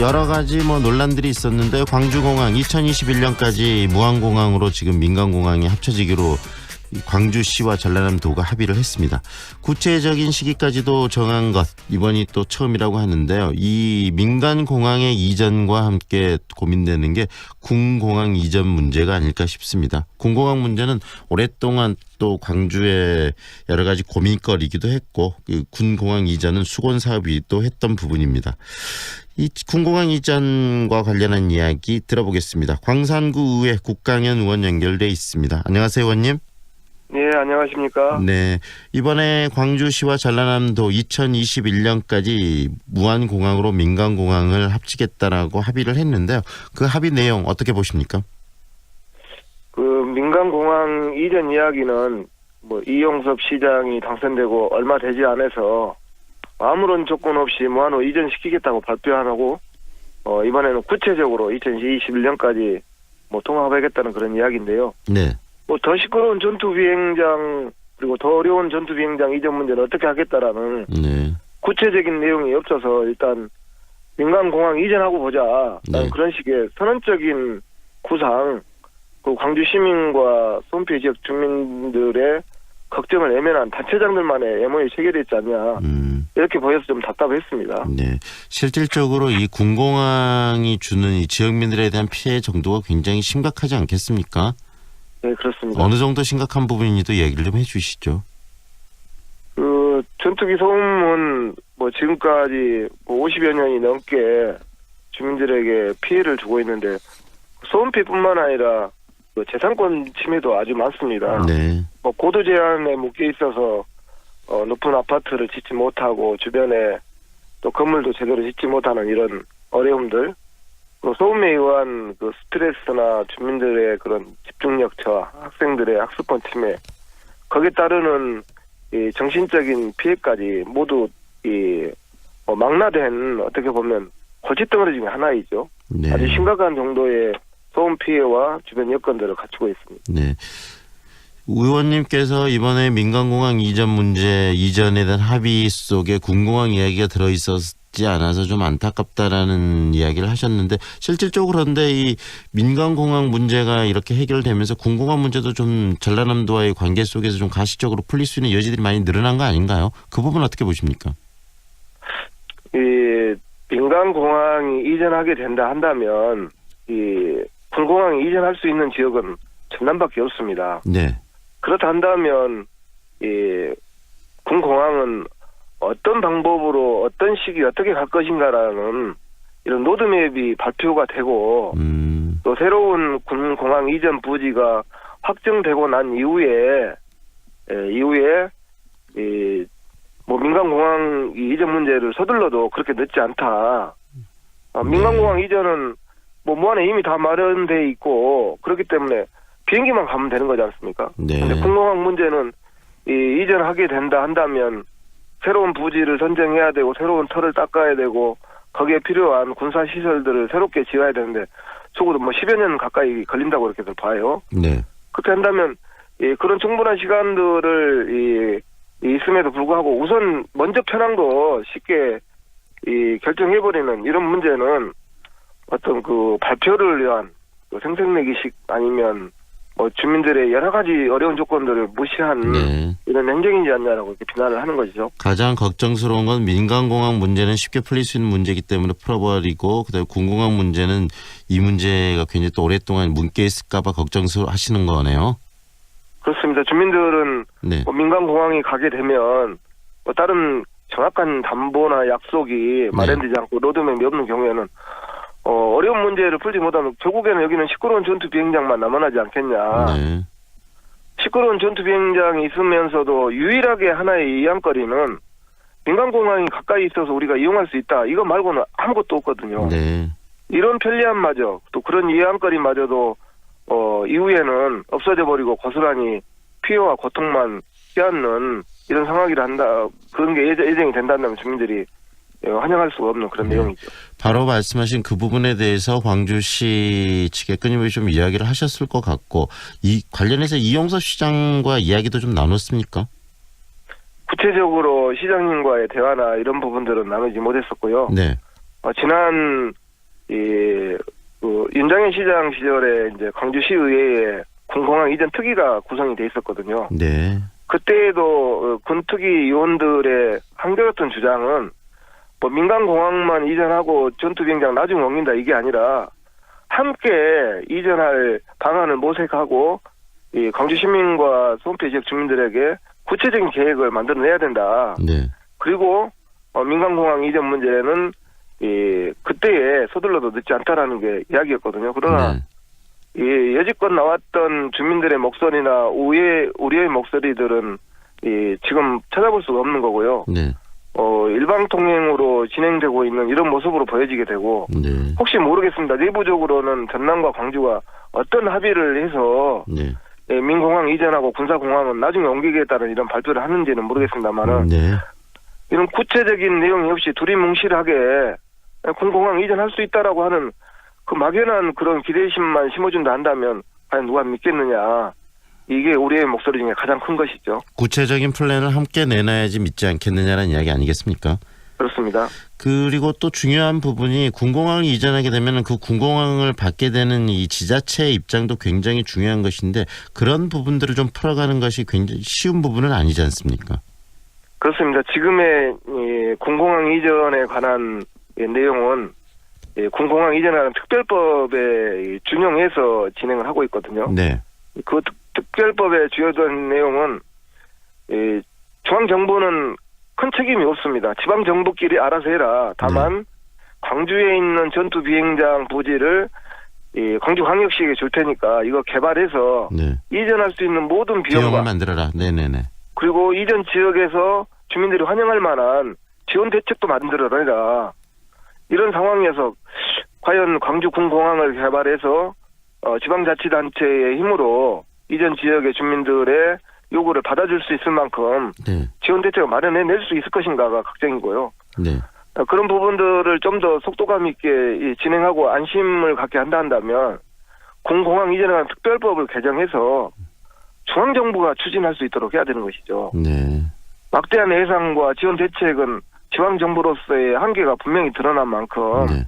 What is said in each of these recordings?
여러 가지 뭐 논란들이 있었는데 광주공항 2021년까지 무항공항으로 지금 민간공항이 합쳐지기로 이 광주시와 전라남도가 합의를 했습니다. 구체적인 시기까지도 정한 것 이번이 또 처음이라고 하는데요. 이 민간 공항의 이전과 함께 고민되는 게 군공항 이전 문제가 아닐까 싶습니다. 군공항 문제는 오랫동안 또 광주의 여러 가지 고민거리기도 했고 그 군공항 이전은 수건 사업이 또 했던 부분입니다. 이 군공항 이전과 관련한 이야기 들어보겠습니다. 광산구 의회 국강현 의원 연결돼 있습니다. 안녕하세요, 의원님. 네, 안녕하십니까? 네. 이번에 광주시와 전라남도 2021년까지 무한공항으로 민간공항을 합치겠다라고 합의를 했는데요. 그 합의 내용 어떻게 보십니까? 그 민간공항 이전 이야기는 뭐 이용섭 시장이 당선되고 얼마 되지 않아서 아무런 조건 없이 무한으로 이전시키겠다고 발표하고 어 이번에는 구체적으로 2021년까지 뭐 통합하겠다는 그런 이야기인데요. 네. 뭐 더 시끄러운 전투 비행장 그리고 더 어려운 전투 비행장 이전 문제는 어떻게 하겠다라는 네. 구체적인 내용이 없어서 일단 민간 공항 이전하고 보자 네. 그런 식의 선언적인 구상 그 광주 시민과 손피 지역 주민들의 걱정을 외면한 단체장들만의 MO에 체결돼 있지 않냐 음. 이렇게 보여서 좀 답답했습니다. 네. 실질적으로 이 군공항이 주는 이 지역민들에 대한 피해 정도가 굉장히 심각하지 않겠습니까? 네 그렇습니다. 어느 정도 심각한 부분인지도 얘기를 좀 해주시죠. 그 전투기 소음은 뭐 지금까지 뭐 50여 년이 넘게 주민들에게 피해를 주고 있는데 소음 피해뿐만 아니라 그 재산권 침해도 아주 많습니다. 네. 뭐 고도 제한에 묶여 있어서 어, 높은 아파트를 짓지 못하고 주변에 또 건물도 제대로 짓지 못하는 이런 어려움들 또 소음에 의한 그 스트레스나 주민들의 그런 집중력 저하 학생들의 학습권 침해 거기에 따르는 이 정신적인 피해까지 모두 이 어, 망라된 어떻게 보면 골칫덩어리 중에 하나이죠. 네. 아주 심각한 정도의 소음 피해와 주변 여건들을 갖추고 있습니다. 네. 의원님께서 이번에 민간공항 이전 문제 이전에 대한 합의 속에 군공항 이야기가 들어있었 지 않아서 좀 안타깝다라는 이야기를 하셨는데 실질적으로 그런데 이 민간 공항 문제가 이렇게 해결되면서 군공항 문제도 좀 전라남도와의 관계 속에서 좀 가시적으로 풀릴 수 있는 여지들이 많이 늘어난 거 아닌가요? 그 부분 어떻게 보십니까? 이 민간 공항이 이전하게 된다 한다면 이 군공항이 이전할 수 있는 지역은 전남밖에 없습니다. 네. 그렇다 한다면 이 군공항은 어떤 방법으로 어떤 시기 어떻게 갈 것인가라는 이런 로드맵이 발표가 되고 음. 또 새로운 군 공항 이전 부지가 확정되고 난 이후에 에, 이후에 이 뭐 민간공항 이 이전 문제를 서둘러도 그렇게 늦지 않다. 아, 민간공항 이전은 뭐 무한에 이미 다 마련돼 있고 그렇기 때문에 비행기만 가면 되는 거지 않습니까? 네. 근데 군공항 문제는 이 이전하게 된다 한다면 새로운 부지를 선정해야 되고 새로운 터를 닦아야 되고 거기에 필요한 군사 시설들을 새롭게 지어야 되는데 적어도 뭐 10여 년 가까이 걸린다고 이렇게들 봐요. 네. 그렇게 한다면 이 그런 충분한 시간들을 이, 이 있음에도 불구하고 우선 먼저 편한 거 쉽게 이 결정해버리는 이런 문제는 어떤 그 발표를 위한 그 생색내기식 아니면 뭐 주민들의 여러 가지 어려운 조건들을 무시한 네. 이런 행정이지 않냐라고 이렇게 비난을 하는 것이죠. 가장 걱정스러운 건 민간공항 문제는 쉽게 풀릴 수 있는 문제이기 때문에 풀어버리고 그다음에 군공항 문제는 이 문제가 굉장히 또 오랫동안 문게 있을까봐 걱정스러워 하시는 거네요. 그렇습니다. 주민들은 네. 뭐 민간 공항이 가게 되면 뭐 다른 정확한 담보나 약속이 마련되지 않고 로드맵이 없는 경우에는 어, 어려운 문제를 풀지 못하면 결국에는 여기는 시끄러운 전투 비행장만 남아나지 않겠냐. 네. 시끄러운 전투 비행장이 있으면서도 유일하게 하나의 이양거리는 민간 공항이 가까이 있어서 우리가 이용할 수 있다. 이거 말고는 아무것도 없거든요. 네. 이런 편리함마저 또 그런 이양거리마저도 어, 이후에는 없어져 버리고 고스란히 피해와 고통만 피하는 이런 상황이라 한다. 그런 게 예정- 예정이 된다면 주민들이 예, 환영할 수가 없는 그런 네. 내용이죠. 바로 말씀하신 그 부분에 대해서 광주시 측에 끊임없이 좀 이야기를 하셨을 것 같고 이 관련해서 이용섭 시장과 이야기도 좀 나눴습니까? 구체적으로 시장님과의 대화나 이런 부분들은 나누지 못했었고요. 네. 어, 지난 이, 그, 윤장현 시장 시절에 이제 광주시의회에 군공항 이전 특위가 구성이 돼 있었거든요. 네. 그때에도 어, 군특위 의원들의 한결같은 주장은 뭐 민간 공항만 이전하고 전투비행장 나중에 옮긴다 이게 아니라 함께 이전할 방안을 모색하고 이 광주 시민과 송태 지역 주민들에게 구체적인 계획을 만들어내야 된다. 네. 그리고 어, 민간공항 이전 문제는 이 그때에 서둘러도 늦지 않다라는 게 이야기였거든요. 그러나 네. 이 여지껏 나왔던 주민들의 목소리나 우리의 우리의 목소리들은 이 지금 찾아볼 수가 없는 거고요. 네. 어 일방 통행으로 진행되고 있는 이런 모습으로 보여지게 되고 네. 혹시 모르겠습니다. 내부적으로는 전남과 광주가 어떤 합의를 해서 네. 예, 민공항 이전하고 군사공항은 나중에 옮기겠다는 이런 발표를 하는지는 모르겠습니다만은 네. 이런 구체적인 내용이 없이 둘이 뭉실하게 군공항 이전할 수 있다라고 하는 그 막연한 그런 기대심만 심어준다 한다면 과연 누가 믿겠느냐. 이게 우리의 목소리 중에 가장 큰 것이죠. 구체적인 플랜을 함께 내놔야지 믿지 않겠느냐는 이야기 아니겠습니까? 그렇습니다. 그리고 또 중요한 부분이 군공항을 이전하게 되면 그 군공항을 받게 되는 이 지자체의 입장도 굉장히 중요한 것인데 그런 부분들을 좀 풀어가는 것이 굉장히 쉬운 부분은 아니지 않습니까? 그렇습니다. 지금의 이 군공항 이전에 관한 이 내용은 이 군공항 이전하는 특별법에 이 준용해서 진행을 하고 있거든요. 네. 그 특, 특별법에 주요된 내용은 이 중앙정부는 큰 책임이 없습니다. 지방정부끼리 알아서 해라. 다만 광주에 있는 전투 비행장 부지를 이 광주 광역시에게 줄 테니까 이거 개발해서 네. 이전할 수 있는 모든 비용을 비용과 만들어라. 네네네. 그리고 이전 지역에서 주민들이 환영할 만한 지원 대책도 만들어내라. 이런 상황에서 과연 광주 군공항을 개발해서 어, 지방자치단체의 힘으로 이전 지역의 주민들의 요구를 받아줄 수 있을 만큼 네. 지원 대책을 마련해 낼 수 있을 것인가가 걱정이고요. 네. 어, 그런 부분들을 좀 더 속도감 있게 이 진행하고 안심을 갖게 한다 한다면 군공항 이전에 관한 특별법을 개정해서 중앙정부가 추진할 수 있도록 해야 되는 것이죠. 네. 막대한 예산과 지원 대책은 지방정부로서의 한계가 분명히 드러난 만큼 네.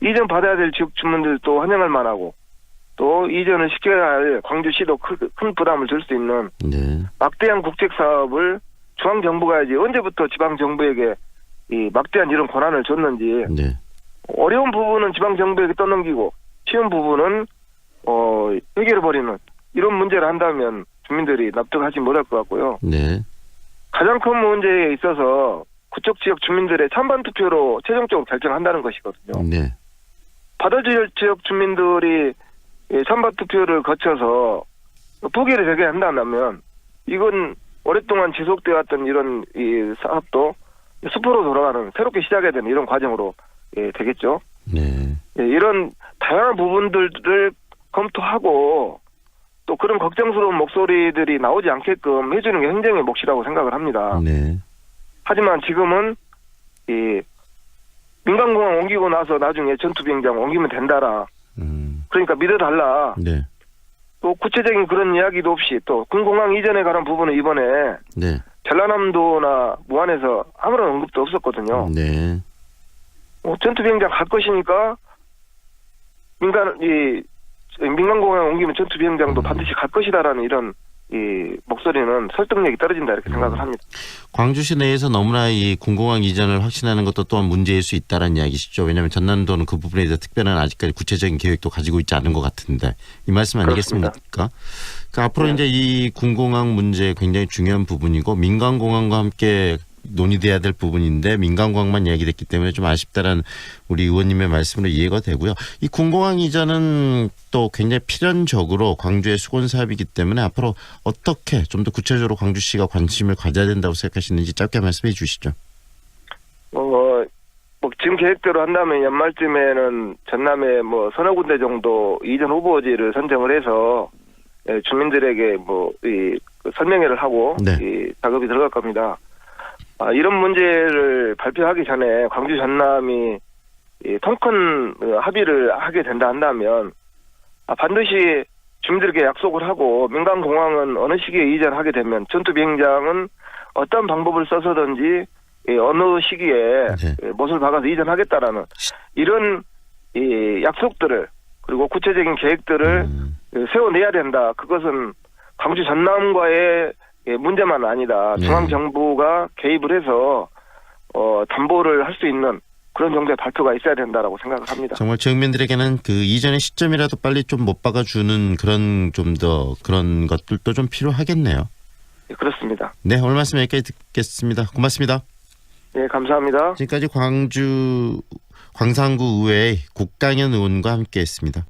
이전 받아야 될 지역 주민들도 환영할 만하고 또 이전을 시켜야 할 광주시도 큰, 큰 부담을 줄 수 있는 네. 막대한 국책 사업을 중앙 정부가 이제 언제부터 지방 정부에게 이 막대한 이런 권한을 줬는지 네. 어려운 부분은 지방 정부에게 떠넘기고 쉬운 부분은 어 해결해 버리는 이런 문제를 한다면 주민들이 납득하지 못할 것 같고요. 네. 가장 큰 문제에 있어서 그쪽 지역 주민들의 찬반 투표로 최종적으로 결정한다는 것이거든요. 네. 받아줄 지역 주민들이 이 찬반 투표를 거쳐서 포기를 되게 한다면 이건 오랫동안 지속되어 왔던 이런 이 사업도 수포로 돌아가는 새롭게 시작해야 되는 이런 과정으로 예, 되겠죠. 네. 예, 이런 다양한 부분들을 검토하고 또 그런 걱정스러운 목소리들이 나오지 않게끔 해주는 게 행정의 몫이라고 생각을 합니다. 네. 하지만 지금은 이 민간공항 옮기고 나서 나중에 전투비행장 옮기면 된다라. 음. 그러니까 믿어달라. 네. 또 구체적인 그런 이야기도 없이 또 군공항 이전에 관한 부분은 이번에 네. 전라남도나 무안에서 아무런 언급도 없었거든요. 네. 어, 전투비행장 갈 것이니까 민간 이 민간 공항 옮기면 전투비행장도 음. 반드시 갈 것이다라는 이런 이 목소리는 설득력이 떨어진다 이렇게 생각을 합니다. 광주시 내에서 너무나 이 군공항 이전을 확신하는 것도 또한 문제일 수 있다는 이야기시죠. 왜냐하면 전남도는 그 부분에 대해서 특별한 아직까지 구체적인 계획도 가지고 있지 않은 것 같은데 이 말씀 아니겠습니까? 그 앞으로 네. 이제 이 군공항 문제 굉장히 중요한 부분이고 민간 공항과 함께 논의돼야 될 부분인데 민간공항만 이야기됐기 때문에 좀 아쉽다라는 우리 의원님의 말씀으로 이해가 되고요. 이 군공항 이전은 또 굉장히 필연적으로 광주의 수건 사업이기 때문에 앞으로 어떻게 좀 더 구체적으로 광주시가 관심을 가져야 된다고 생각하시는지 짧게 말씀해 주시죠. 어, 뭐 지금 계획대로 한다면 연말쯤에는 전남에 뭐 서너 군데 정도 이전 후보지를 선정을 해서 예, 주민들에게 뭐 이 설명회를 하고 네. 이 작업이 들어갈 겁니다. 아, 이런 문제를 발표하기 전에 광주 전남이 이 통큰 어, 합의를 하게 된다 한다면 아, 반드시 주민들에게 약속을 하고 민간 공항은 어느 시기에 이전하게 되면 전투 비행장은 어떤 방법을 써서든지 예, 어느 시기에 네. 예, 못을 박아서 이전하겠다라는 이런 이 약속들을 그리고 구체적인 계획들을 음, 세워내야 된다. 그것은 광주 전남과의 예, 문제만 아니다. 네. 중앙 정부가 개입을 해서 어, 담보를 할 수 있는 그런 정도의 발표가 있어야 된다라고 생각을 합니다. 정말 지역민들에게는 그 이전의 시점이라도 빨리 좀 못 박아주는 그런 좀 더 그런 것들도 좀 필요하겠네요. 예, 그렇습니다. 네, 오늘 말씀 여기까지 듣겠습니다. 고맙습니다. 네, 감사합니다. 지금까지 광주 광산구 의회의 국강현 의원과 함께했습니다.